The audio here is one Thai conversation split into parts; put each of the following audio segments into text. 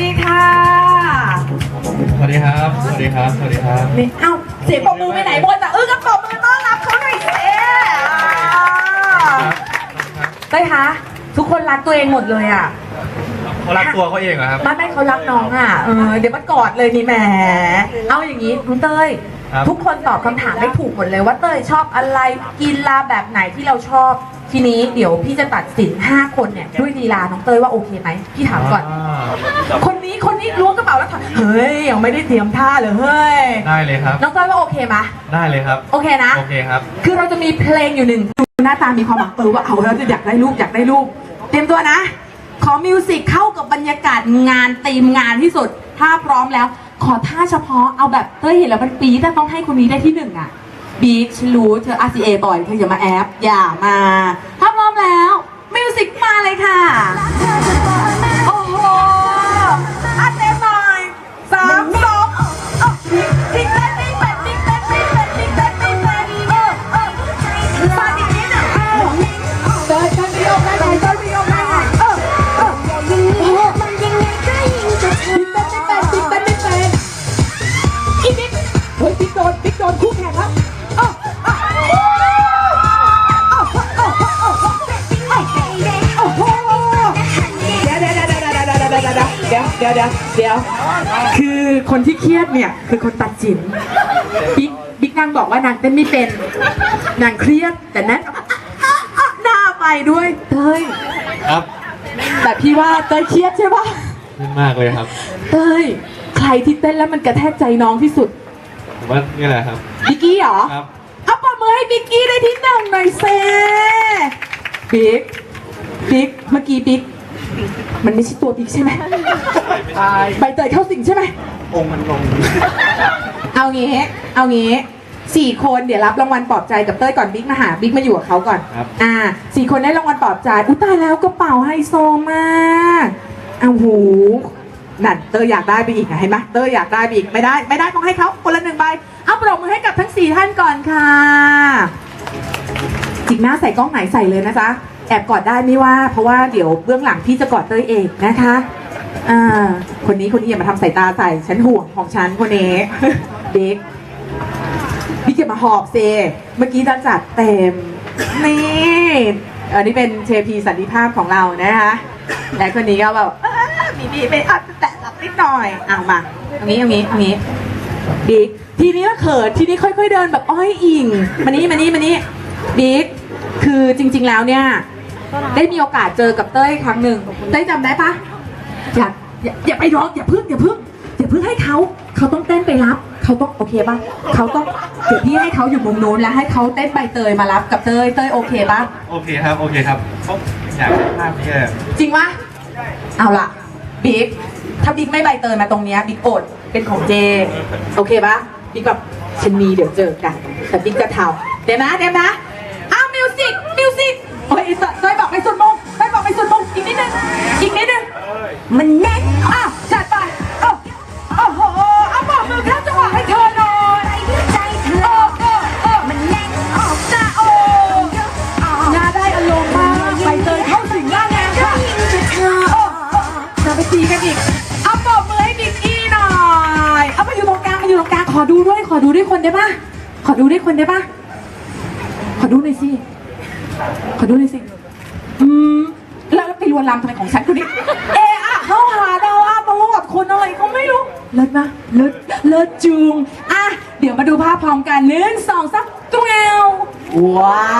ดีค่ะสวัสดีครับ สวัสดีครับ สวัสดีครับ นี่เอ้าเสียงปรบมือไปไหนหมดอะเออก็ปรบมือต้อนรับเขาหน่อยสิเต้ยคะทุกคนรักตัวเองหมดเลยอะเขารักตัวเขาเองเหรอครับ ไม่ไม่เขารักน้องอะเออเดี๋ยวมากอดเลยนี่แหมเอาอย่างนี้คุณเต้ยครับ ทุกคนตอบคำถามได้ถูกหมดเลยว่าเต้ยชอบอะไรกีฬาแบบไหนที่เราชอบ ทีนี้เดี๋ยวพี่จะตัดสิน 5 คนเนี่ยด้วยลีลาน้องเต้ยว่าโอเคไหมพี่ถามก่อนาคนนี้คนนี้ล้วงกระเป๋าแล้วถามเฮ้ยยังไม่ได้เตรียมท่าเลยเฮ้ยได้เลยครับ น้องเต้ยว่าโอเคไหมได้เลยครับ โอเคนะ โอเคครับ คือเราจะมีเพลงอยู่หนึ่งดูหน้าตามีความหวังเออว่าเอาแล้วจะอยากได้รูปอยากได้รูปเตรียมตัวนะ ขอมิวสิกเข้ากับบรรยากาศงานตีมงานที่สุดถ้าพร้อมแล้ว ขอท่าเฉพาะเอาแบบเต้ยเห็นแล้วมันปี๊ดแต่ต้องให้คนนี้ได้ที่หนึ่งอะบีชฉันรู้เธอ RCA บ่อยเธออย่ามาแอปอย่ามา ถ้าพร้อมแล้วมิวสิกมาเลยค่ะ ดี๋ยวเดี๋ยวเดี๋ยวเดี๋ยวคือคนที่เครียดเนี่ยคือคนตัดสินบิ๊กบิ๊กนางบอกว่านางเต้นไม่เป็น นางเครียดแต่นั้นหน้าไปด้วยเต้ยครับแต่พี่ว่าเต้ยเครียดใช่ปะขึ้นมากเลยครับ เต้ยใครที่เต้นแล้วมันกระแทกใจน้องที่สุดผมว่านี่แหละครับบิ๊กกี้เหรอครับเอาปรบมือให้บิ๊กกี้ได้ที่หนึ่งหน่อยเซบิ๊กบิ๊กเมื่อกี้บิ๊ก มันไม่ใช่ตัวบิ๊กใช่ไหมใบเตยเข้าสิงใช่ไหม องค์มันลง เอางี้เอางี้สี่คนเดี๋ยวรับรางวัลปลอบใจกับเต้ยก่อนบิ๊กมาหาบิ๊กมาอยู่กับเขาก่อน ครับ อ่าสี่คนได้รางวัลปลอบใจอุ้ยตายแล้วกระเป๋าไฮโซมากอ้าวหูนั่นเต้ยอยากได้ไปอีกอะเห็นไหมเต้ยอยากได้ไปอีกไม่ได้ ไม่ได้ต้องให้เขาคนละหนึ่งใบเอาปรบมือให้กับทั้งสี่ท่านก่อนค่ะจิกหน้าใส่กล้องไหนใส่เลยนะจ๊ะ แอบกอดได้ไม่ว่า เพราะว่าเดี๋ยวเบื้องหลังพี่จะกอดเต้ยเองนะคะอ่าคนนี้คนนี้อย่ามาทำสายตาใส่ฉันห่วงของฉันคนนี้บิ๊กพี่เก็บมาหอบเซ เมื่อกี้จะจัดเต็มนี่อันนี้เป็นเทพีสันติภาพของเรานะคะและคนนี้ก็แบบมีมีไปอัดแตะหลับนิดหน่อยเอามาตรงนี้ตรงนี้ตรงนี้บิ๊กทีนี้ก็เขินทีนี้ค่อย ๆ เดินแบบอ้อยอิงมานี่มานี่มานี่บิ๊กคือจริง ๆ แล้วเนี่ย ได้มีโอกาสเจอกับเต้ยครั้งหนึ่งเต้ยจำได้ปะอย่าอย่าอย่าไปร้องอย่าพึ่งอย่าพึ่งอย่าพึ่งให้เขาเขาต้องเต้นไปรับเขาต้องโอเคป่ะเขาต้องเดี๋ยวพี่ให้เขาอยู่มุมนู้นแล้วให้เขาเต้นใบเตยมารับกับเตยเตยโอเคป่ะโอเคครับ โอเคครับเขาอยากได้ภาพนี้เลยจริงปะเอาล่ะบิ๊กถ้าบิ๊กไม่ใบเตยมาตรงเนี้ยบิ๊กโอดเป็นของเจ โอเคป่ะบิ๊กแบบฉันมีเดี๋ยวเจอกันแต่บิ๊กจะทำเดี๋ยวนะเดี๋ยวนะอ้าวมิวสิกมิวสิก โอ้ยเตยบอกไปสุดมงเตยบอกไปสุดมงอีกนิดนึงอีกนิดนึงมันแน่นอะจัดไปเอ้าโอ้โหเอาบอกมือข้าจังหวะให้เธอหน่อยเออเออเออมันแน่นออกจ้าโอ้น่าได้อารมณ์มากใบเตยเข้าสิงร่างแรงค่ะเออเออจะไปตีกันอีกเอาบอกมือให้บิ๊กกี้หน่อยเอามาอยู่ตรงกลางมาอยู่ตรงกลางขอดูด้วยขอดูด้วยคนได้ปะขอดูด้วยคนได้ปะขอดูหน่อยสิ ขอดูหน่อยสิ อืมแล้วไปลวนลามทำไมของฉันคนนี้เอะอะเข้าหาเราอะมาลงกับคนอะไรก็ไม่รู้ เลิศนะเลิศเลิศจูง อะ เดี๋ยวมาดูภาพพร้อมกันหนึ่งสองสามตุ้งแอวว้า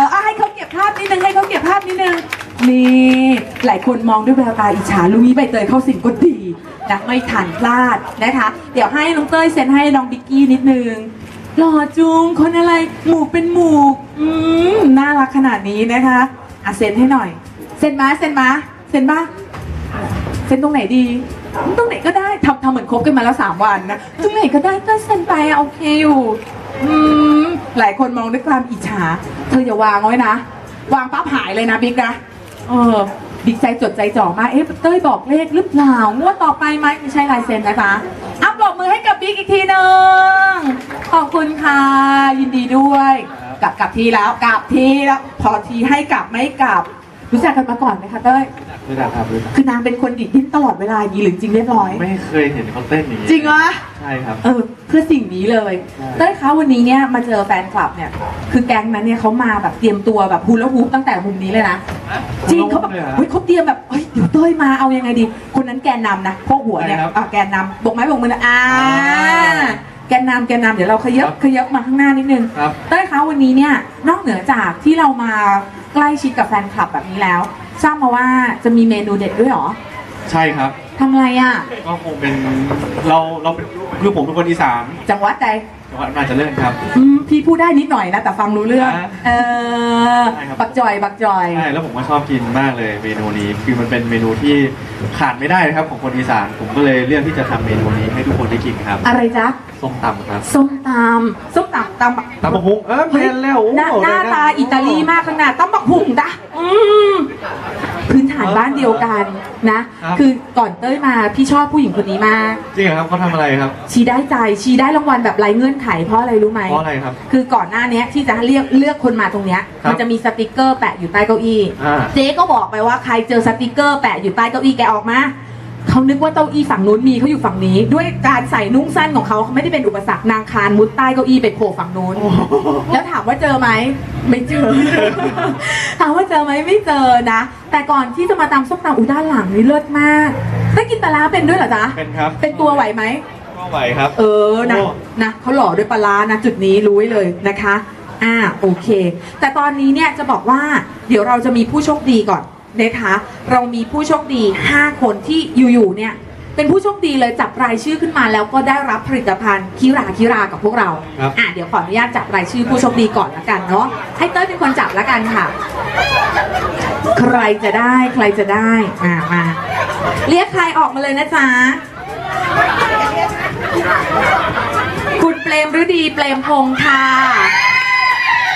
วอะให้เขาเก็บภาพนิดนึงให้เขาเก็บภาพนิดนึง นี่ หลายคนมองด้วยแววตาอิจฉาลุงนี้ใบเตยเข้าสิงก็ดีนะไม่ทันพลาดนะคะ เดี๋ยวให้น้องเต้ยเซ็นให้น้องบิ๊กกี้นิดนึงหล่อจุงคนอะไร หมูกเป็นหมูกอืมน่า รักขนาดนี้นะคะอะเซ็นให้หน่อย เซ็นมาเซ็นมาเซ็นบ้าเซ็นตรงไหนดี ตรงไหนก็ได้ทำทำเหมือนคบกันมาแล้วสามวันนะตรงไหนก็ได้ก็เซ็นไปอะโอเคอยู่อืมหลายคนมองด้วยความอิจฉา เธออย่าวางไว้นะ วางปั๊บหายเลยนะบิ๊กนะเออบิ๊กใจจดใจจ่อมากเอ๊ะเต้ยบอกเลขหรือเปล่างวดต่อไปไหมไม่ใช่ลายเซ็นนะคะอัปรบมือให้กับบิ๊กอีกทีหนึ่งขอบคุณค่ะ ยินดีด้วย กลับกลับทีแล้วกลับทีแล้วพอทีให้กลับไม่กลับ รู้จักกันมาก่อนไหมคะเต้ยจากรู้จักครับรู้จักคือนางเป็นคนดิดดิ้นตลอดเวลาอย่างนี้หรือจริงเรียบร้อย ไม่เคยเห็นเขาเต้นอย่างนี้จริงวะใช่ครับเออเพื่อสิ่งนี้เลยใช่เต้ยคะวันนี้เนี่ยมาเจอแฟนคลับเนี่ย คือแก๊งนั้นเนี่ยเขามาแบบเตรียมตัวแบบฮูลาฮูปตั้งแต่มุมนี้เลยนะจริงเขาแบบลยหรอเฮ้ยเขาเตรียมแบบเฮ้ยเดี๋ยวเต้ยมาเอายังไงดี คนนั้นแกนนำนะพวกหัวเนี่ยใช่ครับอะแกนนำบกไม้บกมือนะอ่าอ่า แกนนำแกนนำเดี๋ยวเราขยับครับขยับมาข้างหน้านิดนึงครับ เต้ยคะวันนี้เนี่ยนอกเหนือจากที่เรามาใกล้ชิดกับแฟนคลับแบบนี้แล้วทราบมาว่าจะมีเมนูเด็ดด้วยเหรอใช่ครับ ทำอะไรอะ ก็คงเป็นเราเราเป็นคือผมเป็นคนอีสานจังหวัดใดจังหวัดอำ นาจเจริญครับ อืมพี่พูดได้นิดหน่อยนะ แต่ฟังรู้เรื่องอ่าเออใช่ครับ บักจอย บักจอย ใช่แล้วผมก็ชอบกินมากเลยเมนูนี้ คือมันเป็นเมนูที่ขาดไม่ได้นะครับของคนอีสาน ผมก็เลยเลือกที่จะทำเมนูนี้ให้ทุกคนได้กินครับ อะไรจ๊ะ ส้มตำครับส้มตำส้มตำตำบักตำบักหุ่งเออเพลนแล้วโอ้หน้าโหน้าตาอิตาลีมากขนาดต้องบักหุ่งจ้ะอืม พื้นฐานบ้านเดียวกันนะคือก่อนเต้ยมาพี่ชอบผู้หญิงคนนี้มาก จริงเหรอครับเขาทำอะไรครับ ชีได้ใจชีได้รางวัลแบบไร้เงื่อนไขเพราะอะไรรู้ไหม เพราะอะไรครับ คือก่อนหน้าเนี้ยที่จะเรียกเลือกคนมาตรงเนี้ยครับมันจะมีสติกเกอร์แปะอยู่ใต้เก้าอี้ อ่า เจ๊ก็บอกไปว่าใครเจอสติกเกอร์แปะอยู่ใต้เก้าอี้แกออกมา เขานึกว่าเก้าอี้ฝั่งนู้นมีเขาอยู่ฝั่งนี้ ด้วยการใส่นุ่งสั้นของเขาเขาไม่ได้เป็นอุปสรรคนางคานมุดใต้เก้าอี้ไปโผล่ฝั่งนู้น แล้วถามว่าเจอไหมไม่เจอ ถามว่าเจอไหมไม่เจอนะ แต่ก่อนที่จะมาตำส้มตำอูด้านหลังนี่เลิศมากได้กินปลาร้าเป็นด้วยเหรอจ๊ะเป็นครับ เป็นตัวไหวไหมก็ไหวครับ เออนะโอ้นะเขาหล่อด้วยปลาร้านะจุดนี้รู้ไว้เลยนะคะอ่าโอเค แต่ตอนนี้เนี่ยจะบอกว่าเดี๋ยวเราจะมีผู้โชคดีก่อน นะคะ เรามีผู้โชคดี 5 คนที่อยู่ๆเนี่ย เป็นผู้โชคดีเลยจับรายชื่อขึ้นมาแล้วก็ได้รับผลิตภัณฑ์คิราคิรากับพวกเราครับ อะเดี๋ยวขออนุญาตจับรายชื่อผู้โชคดีก่อนละกันเนาะให้เต้ยเป็นคนจับละกันค่ะ ใครจะได้ใครจะได้อ่ามาเรียกใครออกมาเลยนะจ๊ะ คุณเปรมฤดีเปรมพงษ์ค่ะ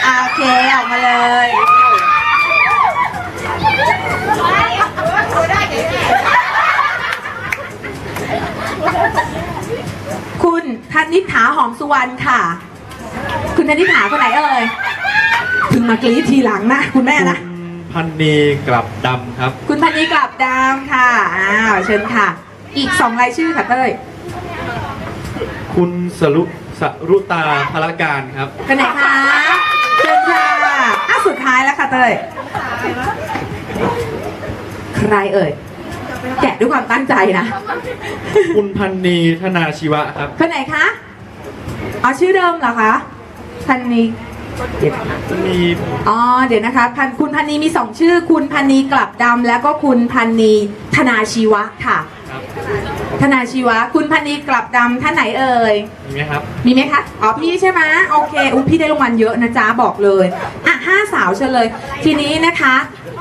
อ่าโอเคออกมาเลย ธนิษฐาหอมสุวรรณค่ะ คุณธนิษฐาคนไหนเอ่ยเพิ่งมากรีดทีหลังนะคุณแม่นะคุณพันนีกลับดำครับ คุณพันนีกลับดามค่ะอ้าวเชิญค่ะ อีกสองรายชื่อค่ะเต้ยคุณสรุสรุตาพลการครับคนไหนคะเชิญค่ะอะสุดท้ายแล้วค่ะเต้ยใครเอ่ย แกะด้วยความตั้งใจนะ คุณพันนีธนาชีวะครับคนไหนคะเอาชื่อเดิมเหรอคะ พันนีเดี๋ยวมีอ๋อเดี๋ยวนะคะพันคุณพันนีมีสองชื่อ คุณพันนีกลับดำแล้วก็คุณพันนีธนาชีวะค่ะ ครับธนาชีวะ คุณพันนีกลับดำท่านไหนเอ่ย มีไหมครับ มีไหมคะ อ๋อพี่ใช่ไหมโอเคอุ้พี่ได้รางวัลเยอะนะจ๊ะบอกเลย อะห้าสาวเชิญเลย ทีนี้นะคะ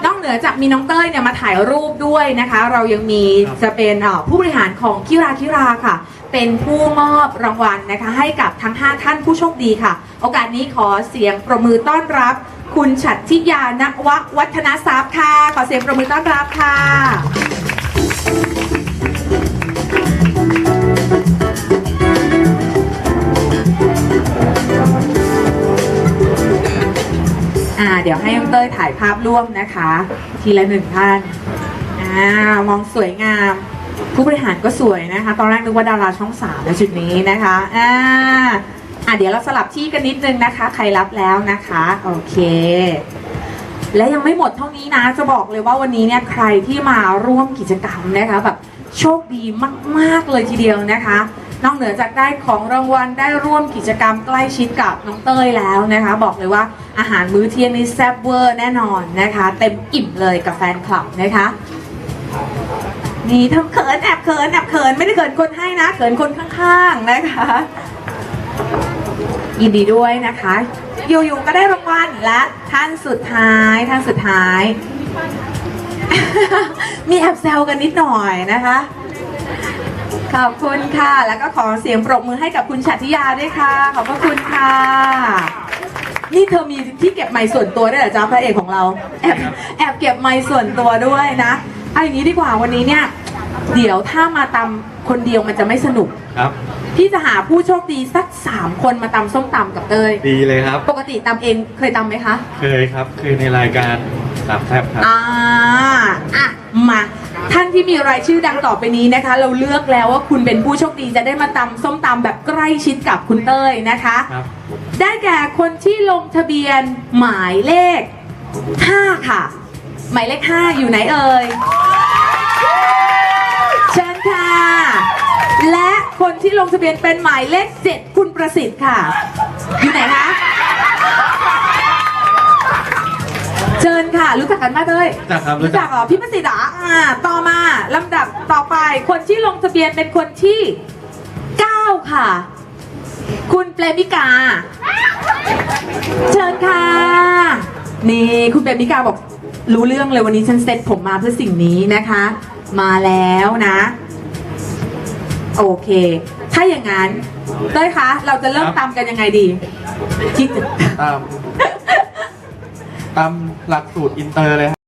นอกเหนือจากมีน้องเต้ยเนี่ยมาถ่ายรูปด้วยนะคะ เรายังมีครับจะเป็นเอ่อผู้บริหารของคิราคิราค่ะ เป็นผู้มอบรางวัลนะคะ ให้กับทั้ง 5 ท่านผู้โชคดีค่ะ โอกาสนี้ขอเสียงประมือต้อนรับ คุณฉัตรทิยานววัฒนทรัพย์ค่ะ ขอเสียงประมือต้อนรับค่ะ ให้น้องเต้ยถ่ายภาพร่วมนะคะ ทีละหนึ่งท่านอ่ามองสวยงาม ผู้บริหารก็สวยนะคะ ตอนแรกนึกว่าดาราช่องสามในจุดนี้นะคะอ่าอ่าเดี๋ยวเราสลับที่กันนิดนึงนะคะ ใครรับแล้วนะคะ โอเค และยังไม่หมดเท่านี้นะ จะบอกเลยว่าวันนี้เนี่ยใครที่มาร่วมกิจกรรมนะคะแบบโชคดีมาก ๆ เลยทีเดียวนะคะ นอกเหนือจากได้ของรางวัลได้ร่วมกิจกรรมใกล้ชิดกับน้องเต้ยแล้วนะคะ บอกเลยว่าอาหารมื้อเที่ยงนี่แซ่บเวอร์แน่นอนนะคะ เต็มอิ่มเลยกับแฟนคลับนะคะ นี่ทำเขินแอบเขินแอบเขินไม่ได้เขินคนให้นะเขินคนข้างๆนะคะ ยินดีด้วยนะคะ อยู่ๆก็ได้รางวัลและท่านสุดท้ายท่านสุดท้าย มีแอบแซวกันนิดหน่อยนะคะ ขอบคุณค่ะ แล้วก็ขอเสียงปรบมือให้กับคุณชัตติยาด้วยค่ะ ขอบพระคุณค่ะ นี่เธอมีที่เก็บไม้ส่วนตัวด้วยเหรอจ๊ะพระเอกของเรา แอบแอบเก็บไม้ส่วนตัวด้วยนะเอาอย่างนี้ดีกว่าวันนี้เนี่ย เดี๋ยวถ้ามาตำคนเดียวมันจะไม่สนุกครับ พี่จะหาผู้โชคดีสักสามคนมาตำส้มตำกับเต้ยดีเลยครับ ปกติตำเองเคยตำไหมคะ เคยครับ คือในรายการสามแทบครับอ่าอะมา ท่านที่มีรายชื่อดังต่อไปนี้นะคะ เราเลือกแล้วว่าคุณเป็นผู้โชคดีจะได้มาตำส้มตำแบบใกล้ชิดกับคุณเต้ยนะคะ ครับ ได้แก่คนที่ลงทะเบียนหมายเลข 5 ค่ะ หมายเลข 5 อยู่ไหนเอ่ย เชิญค่ะ และคนที่ลงทะเบียนเป็นหมายเลข 7 คุณประสิทธิ์ค่ะ อยู่ไหนคะ เชิญค่ะรู้จักกันมากเลยรู้จักครับรู้รู้จัจัก กเหรอพี่ประสิทธิ์เหรออ่าต่อมาลำดับต่อไปคนที่ลงทะเบียนเป็นคนที่ 9 ค่ะ คุณเปรมิกา เชิญค่ะ นี่คุณเปรมิกาบอกรู้เรื่องเลยวันนี้ฉันเซ็ตผมมาเพื่อสิ่งนี้นะคะ มาแล้วนะ โอเค ถ้าอย่างนั้นเต้ยคะ เราจะเริ่มครับตำกันยังไงดีคิด ตาม ตามหลักสูตรอินเตอร์เลย